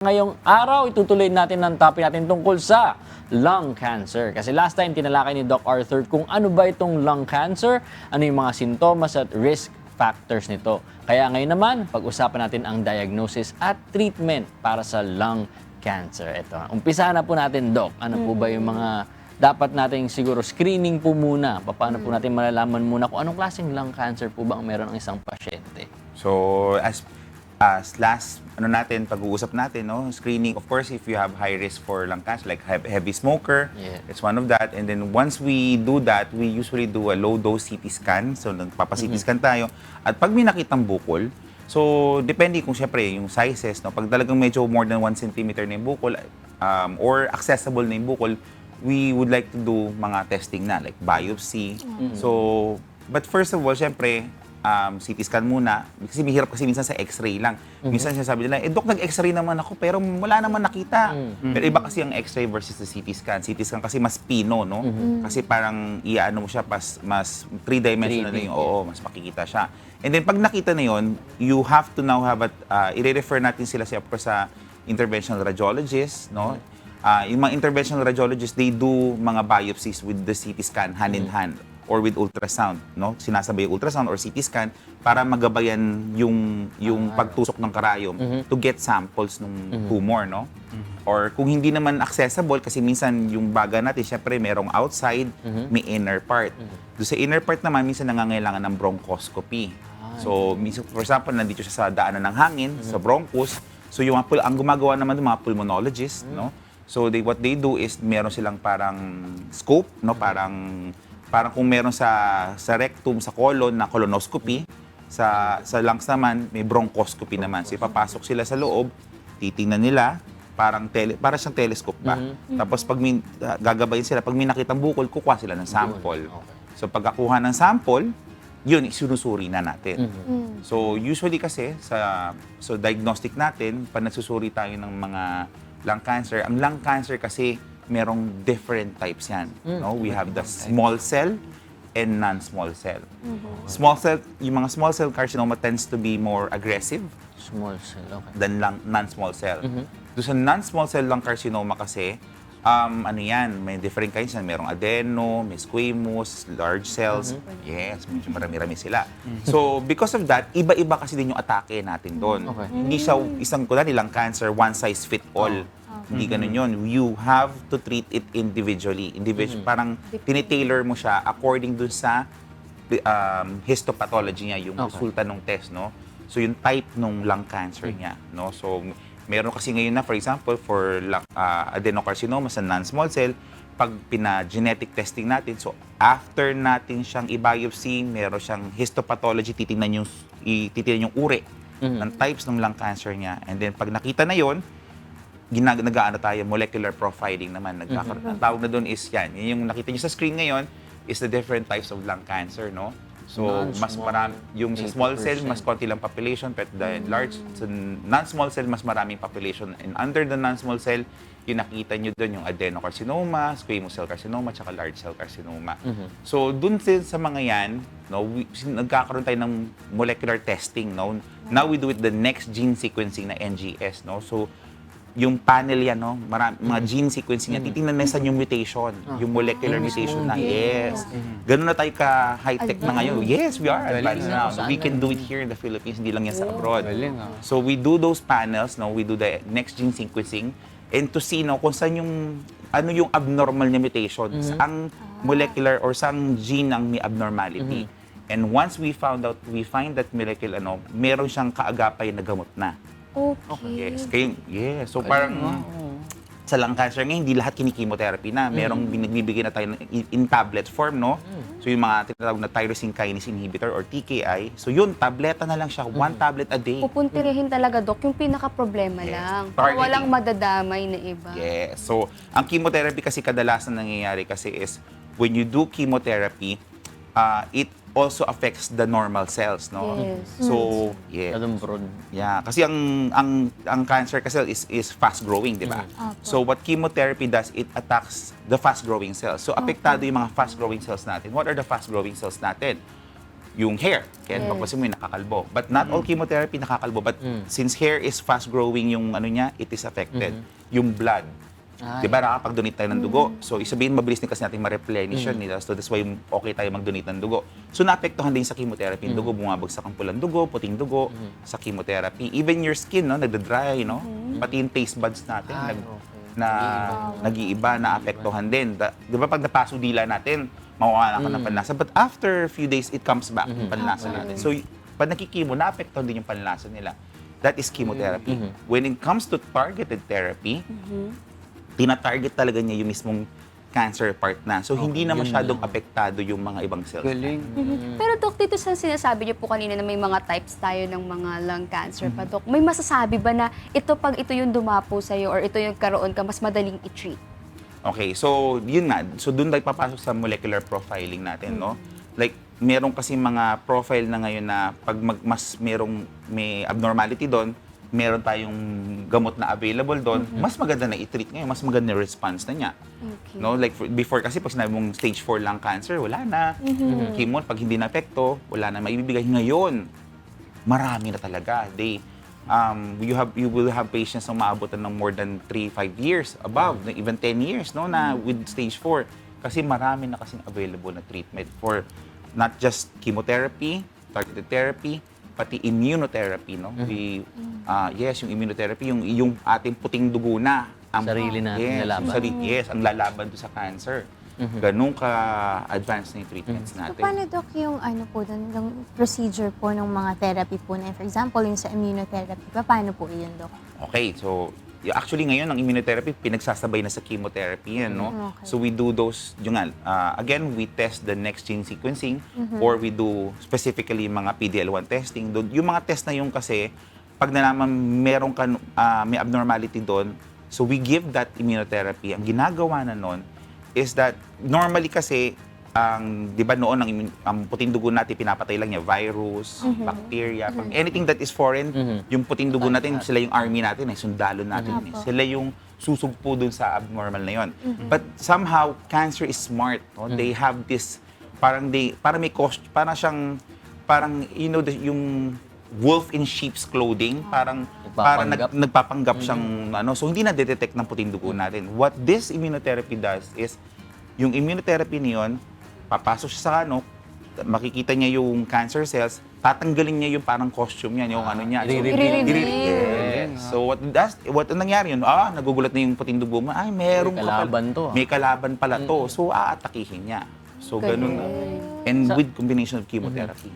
Ngayong araw, itutuloy natin ang topic natin tungkol sa lung cancer. Kasi last time, tinalakay ni Doc Arthur kung ano ba itong lung cancer, ano yung mga sintomas at risk factors nito. Kaya ngayon naman, pag-usapan natin ang diagnosis at treatment para sa lung cancer. Ito, umpisa na po natin, Doc. Ano po ba yung mga dapat nating siguro screening po muna? Paano po natin malalaman muna kung anong klaseng lung cancer po ba ang meron ng isang pasyente? So, as as last ano natin pag-uusap natin no? Screening of course if you have high risk for lung cancer like he- heavy smoker Yeah. it's one of that. And then once we do that we usually do a low dose CT scan. So nagpapa CT scan tayo. At pag may nakitang bukol so depende kung syempre yung sizes no? Pag talagang medyo more than 1 centimeter na yung bukol um, or accessible na yung bukol we would like to do mga testing na like biopsy. So but first of all syempre um, CT scan muna. Kasi mahirap kasi minsan sa x-ray lang. Minsan sinasabi nila, eh Dok, nag-x-ray naman ako pero wala naman nakita. Pero iba kasi ang x-ray versus the CT scan. CT scan kasi mas pino, no? Kasi parang iaano mo siya, pas, mas three-dimensional 3D, yung, oo, mas makikita siya. And then pag nakita na yon, you have to now have a, uh, i-refer natin sila siya of course, sa interventional radiologist, no? Ah, yung mga interventional radiologists, they do mga biopsies with the CT scan hand in hand or with ultrasound, no? Sinasabay yung ultrasound or CT scan para magabayan yung yung pagtusok ng karayom to get samples ng tumor, no? Or kung hindi naman accessible kasi minsan yung baga natin, syempre merong outside, may inner part. Doon sa inner part naman minsan nangangailangan ng bronchoscopy. So, minsan, for example, nandito siya sa daanan ng hangin, sa bronchus. So, yung mga pul- ang gumagawa naman ng mga pulmonologist, no? So, they, what they do is meron silang parang scope, no? Parang parang kung meron sa sa rectum, sa colon na colonoscopy, sa sa lungs naman may bronchoscopy naman. So, ipapasok sila sa loob, titingnan nila, parang tele, para siyang telescope ba. Tapos pag may, ah, gagabayin sila, pag may nakitang bukol, kukuha sila ng sample. Okay. So pagkakuha ng sample, yun, isinusuri na natin. So usually kasi sa so diagnostic natin, pag nagsusuri tayo ng mga lung cancer, ang lung cancer kasi merong different types yan. No? We have the small cell and non-small cell. Small cell, yung mga small cell carcinoma tends to be more aggressive Small cell, okay. than lang non-small cell. Doon sa non-small cell lung carcinoma kasi, um, ano yan, may different kinds yan. Merong adeno, may squamous, large cells. Yes, medyo marami-rami sila. So, because of that, iba-iba kasi din yung atake natin doon. Okay. Hindi siya isang, kunwari lang cancer, one size fit all. Hindi ganun yun. You have to treat it individually. Individual, Parang tinitailor mo siya according dun sa um, histopathology niya, yung Okay. resulta ng test, no? So, yung type ng lung cancer niya, no? So, meron kasi ngayon na, for example, for lung, ah, adenocarcinoma sa non-small cell, pag pina-genetic testing natin, so after natin siyang i-biopsy, meron siyang histopathology, titingnan yung, titingnan yung uri ng types ng lung cancer niya. And then, pag nakita na yon ginag nag-aano tayo, molecular profiling naman. Nagkakaroon. Ang tawag na doon is yan. Yan yung nakita niyo sa screen ngayon is the different types of lung cancer, no? So, mas marami, yung sa small cell, 80%. mas konti lang population, but the large, sa non-small cell, mas maraming population. And under the non-small cell, yung nakita nyo doon yung adenocarcinoma, squamous cell carcinoma, tsaka large cell carcinoma. So, dun sa mga yan, no, we, nagkakaroon tayo ng molecular testing, no? Now we do it the next gene sequencing na NGS, no? So, yung panel yan, no? Marami, mga gene sequencing yan, titingnan na saan yung mutation, yung molecular mutation na, yes. Ganun na tayo ka-high-tech na ngayon. Yes, we are advanced now. We can do it here in the Philippines, hindi lang yan sa abroad. Galing, ah. So we do those panels, no? We do the next gene sequencing and to see no kung saan yung ano yung abnormal na mutation, saang molecular or saang gene ang may abnormality. And once we found out, we find that molecular ano, meron siyang kaagapay na gamot na. Okay. Yes. Kaya, yes. So parang sa lung cancer ngayon, hindi lahat kinikimotherapy na. Merong binagbibigay na tayo in, in tablet form, no? So yung mga tinatawag na tyrosine kinase inhibitor or TKI. So yun, tableta na lang siya. One tablet a day. Pupuntirihin talaga, Dok, yung pinaka-problema Yes. lang. Targeting. Walang madadamay na iba. Yes. So, ang chemotherapy kasi kadalasan nangyayari kasi is when you do chemotherapy, uh, it also affects the normal cells, no? Yes. So, yeah. Ganun broad. Yeah, kasi ang ang ang cancer kasi is is fast growing, 'di ba? So what chemotherapy does, it attacks the fast growing cells. So apektado yung mga fast growing cells natin. What are the fast growing cells natin? yung hair. Kaya Yes. mo yung nakakalbo. But not all chemotherapy nakakalbo. But since hair is fast-growing yung ano niya, it is affected. Yung blood. Di ba nakakapag-donate tayo ng dugo? So, isabihin, mabilis din kasi natin ma-replenish yun. nila. So, that's why okay tayo mag-donate ng dugo. So, naapektuhan din sa chemotherapy yung dugo. Bumabagsak ang pulang dugo, puting dugo sa chemotherapy. Even your skin, no, nagda-dry, no? Pati yung taste buds natin, Ay, nag, okay. na nag-iiba, naapektuhan din. Da- Di ba pag napaso dila natin, mawawala ka ng panlasa. But after a few days, it comes back, yung panlasa natin. So, pag nakikimo, naapektuhan din yung panlasa nila. That is chemotherapy. When it comes to targeted therapy, tina-target talaga niya yung mismong cancer part na. So, hindi na masyadong apektado yung mga ibang cells. Galing. Pero Dok, dito sa sinasabi niyo po kanina na may mga types tayo ng mga lung cancer Mm-hmm. pa, Dok. May masasabi ba na ito pag ito yung dumapo sa'yo or ito yung karoon ka, mas madaling i-treat? Okay, so yun nga. So doon tayo papasok sa molecular profiling natin, no? Like meron kasi mga profile na ngayon na pag mag, mas merong may abnormality doon, meron tayong gamot na available doon, mas maganda na i-treat ngayon, mas maganda na response na niya. Okay. No, like for- before kasi pag sinabi mong stage 4 lang cancer, wala na. Chemo, pag hindi na apekto, wala na maibibigay. Ngayon, marami na talaga. They, um, you have you will have patients na maabotan ng more than 3, 5 years, above, even 10 years, no, na with stage 4. Kasi marami na kasing available na treatment for not just chemotherapy, targeted therapy, pati immunotherapy, no? We, ah, yes, yung immunotherapy, yung, yung ating puting dugo na. Ang, Sarili natin yes, lalaban. yung sarili- yes, ang lalaban doon sa cancer. Ganun ka-advanced na yung treatments So, natin. paano, Doc, yung ano po, dun, yung procedure po ng mga therapy po na, for example, yung sa immunotherapy, pa, paano po yun, Doc? Okay, so actually ngayon ang immunotherapy pinagsasabay na sa chemotherapy yan, no? Mm, okay. So we do those, yung nga, uh, again, we test the next gene sequencing or we do specifically mga PDL1 testing. Doon, yung mga test na yung kasi, pag nalaman meron ka, uh, may abnormality doon, so we give that immunotherapy. Ang ginagawa na nun is that normally kasi ang 'di ba noon ang, ang puting dugo natin pinapatay lang niya virus, bacteria, pag anything that is foreign, yung puting dugo natin sila yung army natin, eh, sundalo natin, eh. Apo. sila yung susugpo dun sa abnormal na yon. But somehow cancer is smart, no? They have this parang they parang may cost, parang siyang parang you know the, yung wolf in sheep's clothing, parang parang nag, Nagpapanggap. nagpapanggap siyang ano, so hindi na detect ng puting dugo natin. What this immunotherapy does is yung immunotherapy niyon, papasok siya sa ano, makikita niya yung cancer cells, tatanggalin niya yung parang costume niya, yung ano niya. So, i-reveal. Yes. So what does what ang nangyari yun? Ah, nagugulat na yung puting dugo mo. Ay, meron May kalaban to, ah. May kalaban pala to. So aatakihin niya. So ganun. Galing. And with combination of chemotherapy.